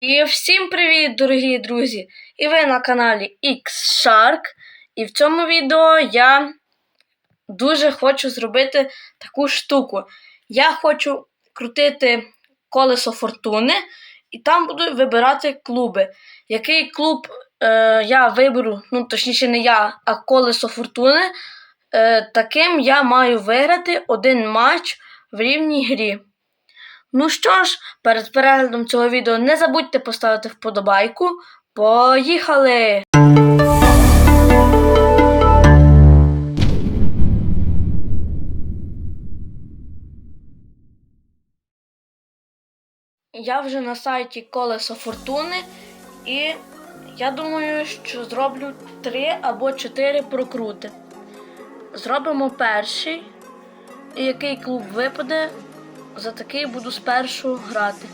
І всім привіт, дорогі друзі! І ви на каналі X-Shark. І в цьому відео я дуже хочу зробити таку штуку. Я хочу крутити колесо фортуни, і там буду вибирати клуби. Який клуб е, я виберу, ну точніше, не я, а колесо фортуни, е, таким я маю виграти один матч в рівній грі. Ну що ж, перед переглядом цього відео не забудьте поставити вподобайку. Поїхали! Я вже на сайті Колесо Фортуни і я думаю, що зроблю 3 або 4 прокрути. Зробимо перший, який клуб випаде, за такий буду спершу грати.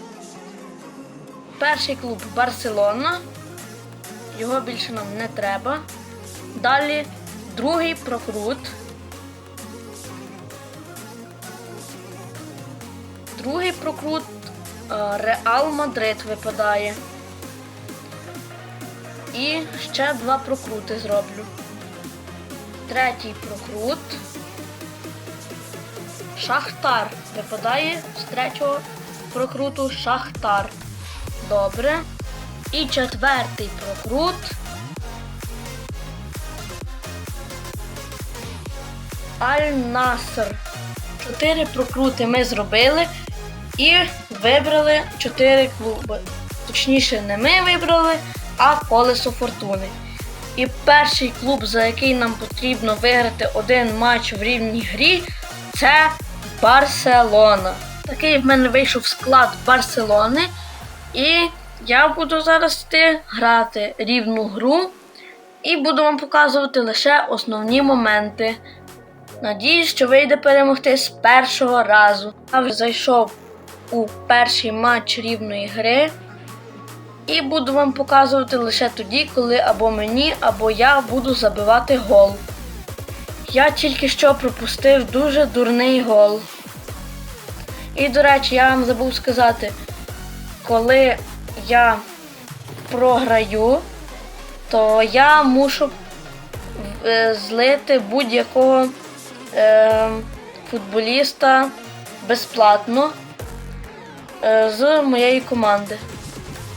Перший клуб Барселона. Його більше нам не треба. Далі другий прокрут. Другий прокрут е, Реал Мадрид випадає. І ще два прокрути зроблю. Третій прокрут. Шахтар. Випадає з третього прокруту Шахтар. Добре. І четвертий прокрут. Аль-Наср. Чотири прокрути ми зробили і вибрали чотири клуби. Точніше, не ми вибрали, а колесо фортуни. І перший клуб, за який нам потрібно виграти один матч в рівній грі, це Барселона. Такий в мене вийшов склад Барселони. І я буду зараз йти грати рівну гру і буду вам показувати лише основні моменти. Надіюсь, що вийде перемогти з першого разу. Я вже зайшов у перший матч рівної гри. І буду вам показувати лише тоді, коли або мені, або я буду забивати гол. Я тільки що пропустив дуже дурний гол. І, до речі, я вам забув сказати, коли я програю, то я мушу е, злити будь-якого е, футболіста безплатно е, з моєї команди,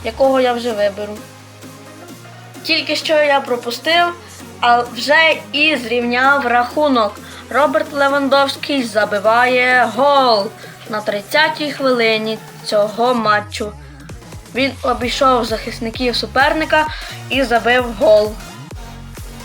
якого я вже виберу. Тільки що я пропустив, а вже і зрівняв рахунок. Роберт Левандовський забиває гол на 30-й хвилині цього матчу. Він обійшов захисників суперника і забив гол.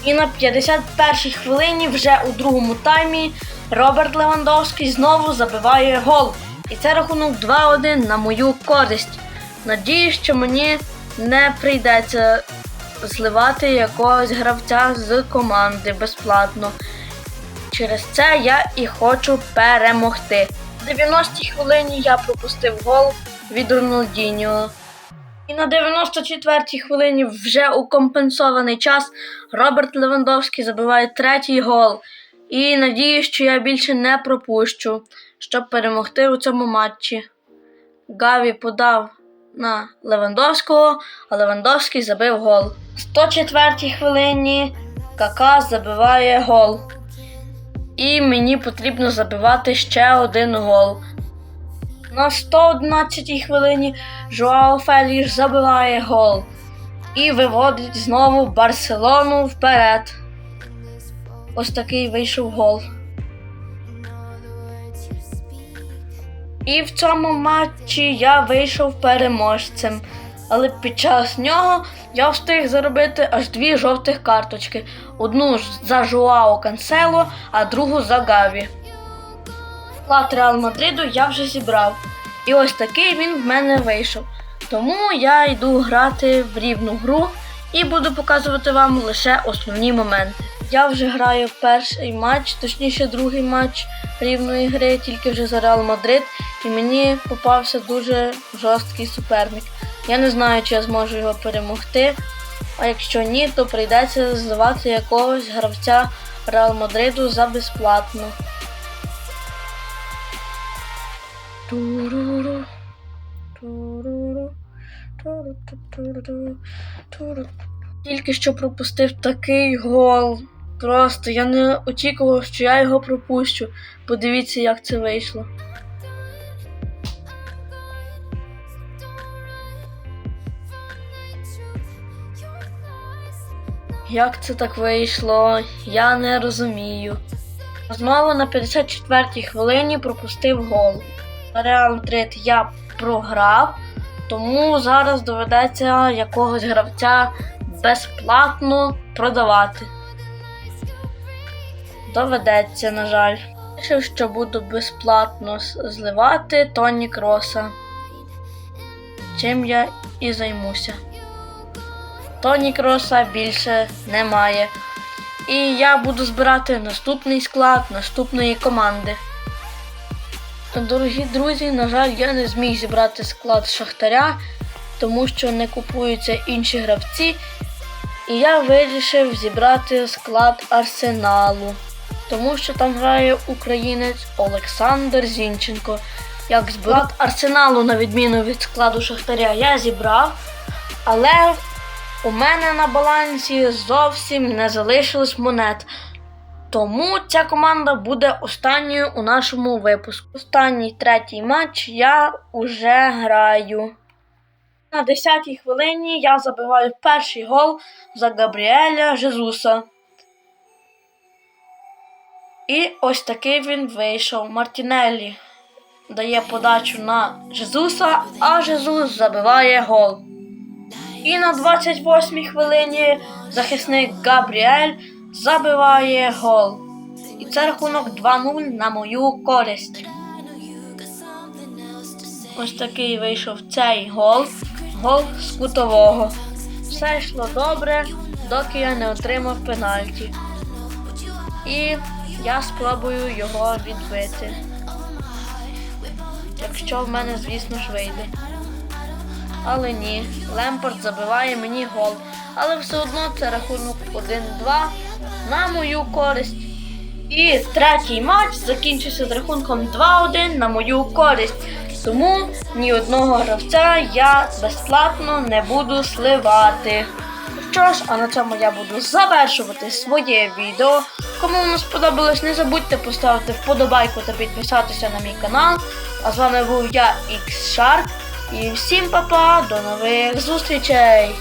І на 51-й хвилині вже у другому таймі Роберт Левандовський знову забиває гол. І це рахунок 2-1 на мою користь. Надіюсь, що мені не прийдеться зливати якогось гравця з команди безплатно. Через це я і хочу перемогти. В 90-й хвилині я пропустив гол від Роналдіньо. І на 94-й хвилині вже у компенсований час Роберт Левандовський забиває третій гол. І надію, що я більше не пропущу, щоб перемогти у цьому матчі. Гаві подав на Левандовського, а Левандовський забив гол. В 104-й хвилині Кака забиває гол. І мені потрібно забивати ще один гол. На 111-й хвилині Жуао Феліш забиває гол і виводить знову Барселону вперед. Ось такий вийшов гол. І в цьому матчі я вийшов переможцем. Але під час нього я встиг заробити аж дві жовтих карточки: одну за Жуао Кансело, а другу за Гаві. Склад Реал Мадриду я вже зібрав. І ось такий він в мене вийшов. Тому я йду грати в рівну гру і буду показувати вам лише основні моменти. Я вже граю перший матч, точніше другий матч рівної гри, тільки вже за Реал Мадрид, і мені попався дуже жорсткий суперник. Я не знаю, чи я зможу його перемогти. А якщо ні, то прийдеться зливати якогось гравця Реал Мадриду за безплатно. Тільки що пропустив такий гол. Просто я не очікував, що я його пропущу. Подивіться, як це вийшло. Як це так вийшло? Я не розумію. Знову на 54-й хвилині пропустив гол. Реал Мадрид я програв, тому зараз доведеться якогось гравця безплатно продавати. Доведеться, на жаль. Вирішив, що буду безплатно зливати Тоні Кроса. Чим я і займуся. Тоні Кроса більше немає. І я буду збирати наступний склад наступної команди. Дорогі друзі, на жаль, я не зміг зібрати склад Шахтаря, тому що не купуються інші гравці. І я вирішив зібрати склад Арсеналу, тому що там грає українець Олександр Зінченко. Як склад Арсеналу, на відміну від складу Шахтаря, я зібрав, але у мене на балансі зовсім не залишилось монет. Тому ця команда буде останньою у нашому випуску. Останній третій матч я уже граю. На 10-й хвилині я забиваю перший гол за Габріеля Жезуса. І ось такий він вийшов. Мартінеллі дає подачу на Жезуса, а Жезус забиває гол. І на 28-й хвилині захисник Габріель забиває гол. І це рахунок 2-0 на мою користь. Ось такий вийшов цей гол. Гол з кутового. Все йшло добре, доки я не отримав пенальті. І я спробую його відбити. Якщо в мене, звісно ж, вийде. Але ні, Лемпард забиває мені гол. Але все одно це рахунок 1-2 на мою користь. І третій матч закінчився з рахунком 2-1 на мою користь. Тому ні одного гравця я безплатно не буду сливати. Що ж, а на цьому я буду завершувати своє відео. Кому воно сподобалось, не забудьте поставити вподобайку та підписатися на мій канал. А з вами був я, X Shark. І всім па-па, до нових зустрічей!